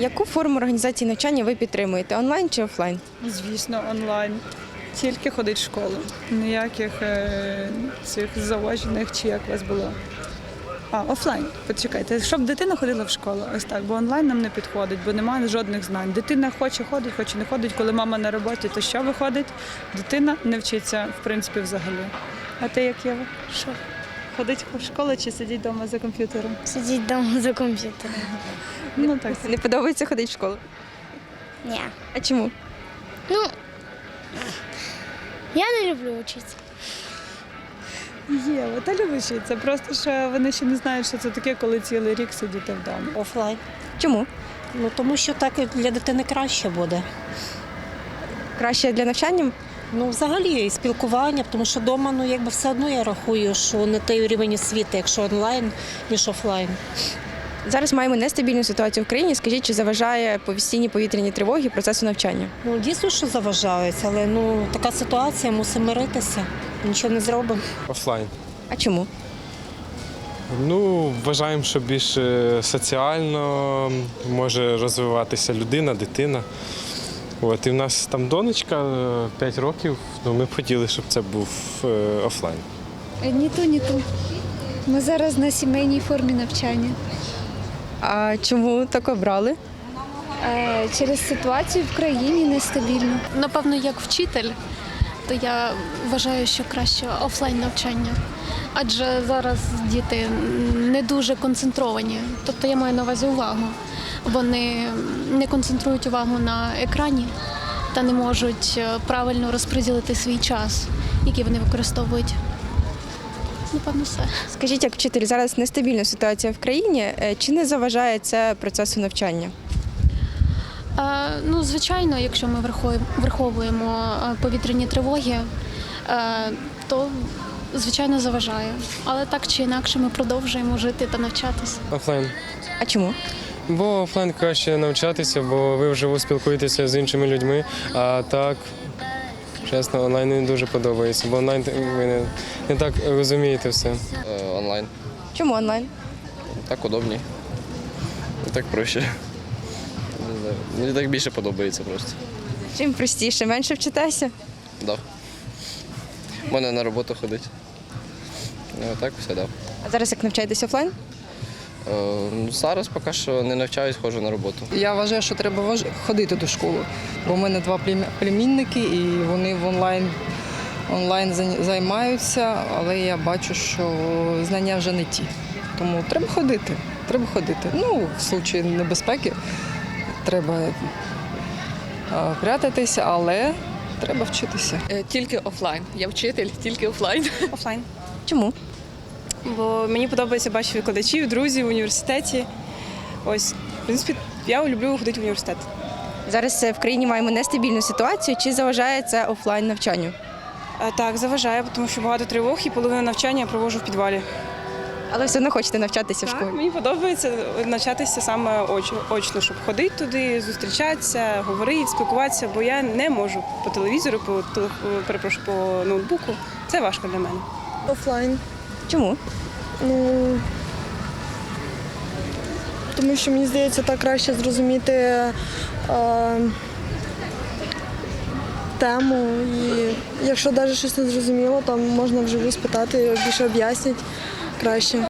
Яку форму організації навчання ви підтримуєте? Онлайн чи офлайн? Звісно, онлайн. Тільки ходить в школу. Ніяких е, цих заочних чи як у вас було. А, офлайн. Почекайте, щоб дитина ходила в школу, ось так, бо онлайн нам не підходить, бо немає жодних знань. Дитина хоче ходить, хоче не ходить. Коли мама на роботі, то що виходить? Дитина не вчиться, в принципі, взагалі. А ти як Єва? Що? Ходить в школу чи сидіть вдома за комп'ютером? Сидіть вдома за комп'ютером. Ну так. Не подобається ходити в школу? Ні. А чому? Ну, я не люблю вчитися. Єва, та любиш це. Просто що вони ще не знають, що це таке, коли цілий рік сидіти вдома. Офлайн. Чому? Ну тому що так для дитини краще буде. Краще для навчання? Ну, взагалі, і спілкування, тому що вдома, ну якби все одно я рахую, що не той рівень освіти, якщо онлайн, ніж офлайн. Зараз маємо нестабільну ситуацію в країні. Скажіть, чи заважає повістійні повітряні тривоги процесу навчання? Ну дійсно, що заважається, але ну така ситуація, мусимо миритися, нічого не зробимо. Офлайн. А чому? Ну, вважаємо, що більш соціально може розвиватися людина, дитина. От, і в нас там донечка 5 років, ну ми б хотіли, щоб це був е, офлайн. Е, Ні ту, ні ту. Ми зараз на сімейній формі навчання. А чому так обрали? Е, Через ситуацію в країні нестабільну. Напевно, як вчитель, то я вважаю, що краще офлайн навчання. Адже зараз діти не дуже концентровані. Тобто я маю на увазі увагу. Вони не концентрують увагу на екрані та не можуть е, правильно розподілити свій час, який вони використовують. Напевно, все. Скажіть, як вчитель, зараз нестабільна ситуація в країні. Е, Чи не заважає це процесу навчання? Е, Ну, звичайно, якщо ми враховуємо, повітряні тривоги, е, то звичайно заважає. Але так чи інакше ми продовжуємо жити та навчатися. Офлайн. А чому? Бо офлайн краще навчатися, бо ви вживу спілкуєтеся з іншими людьми. А так, чесно, онлайн не дуже подобається, бо онлайн ви не, не так розумієте все. Е, онлайн. Чому онлайн? Так удобні. Так проще. Не знаю. Мені так більше подобається просто. Чим простіше, менше вчитеся? Да. У мене на роботу ходить. Ну, так все дав. А зараз як навчаєтесь офлайн? Е, ну, зараз поки що не навчаюсь, ходжу на роботу. Я вважаю, що треба ходити до школи, бо в мене два племінники, і вони в онлайн, онлайн займаються, але я бачу, що знання вже не ті. Тому треба ходити. Треба ходити. Ну, в случаї небезпеки треба е, прятатися, але треба вчитися. Е, Тільки офлайн. Я вчитель, тільки офлайн. Офлайн. Чому? Бо мені подобається бачити викладачів, друзів в університеті. Ось, в принципі, я люблю ходити в університет. Зараз е, в країні маємо нестабільну ситуацію. Чи заважає це офлайн навчанню? Так, заважає, тому що багато тривог і половину навчання я проводжу в підвалі. Але все одно хочете навчатися в школі. мені подобається навчатися саме оч- очно, щоб ходити туди, зустрічатися, говорити, спілкуватися, бо я не можу по телевізору, по перепрошую, по ноутбуку. Це важко для мене. Офлайн. Чому? Ну тому що мені здається, так краще зрозуміти е, тему. І якщо навіть щось не зрозуміло, то можна вживу спитати, більше об'яснять краще.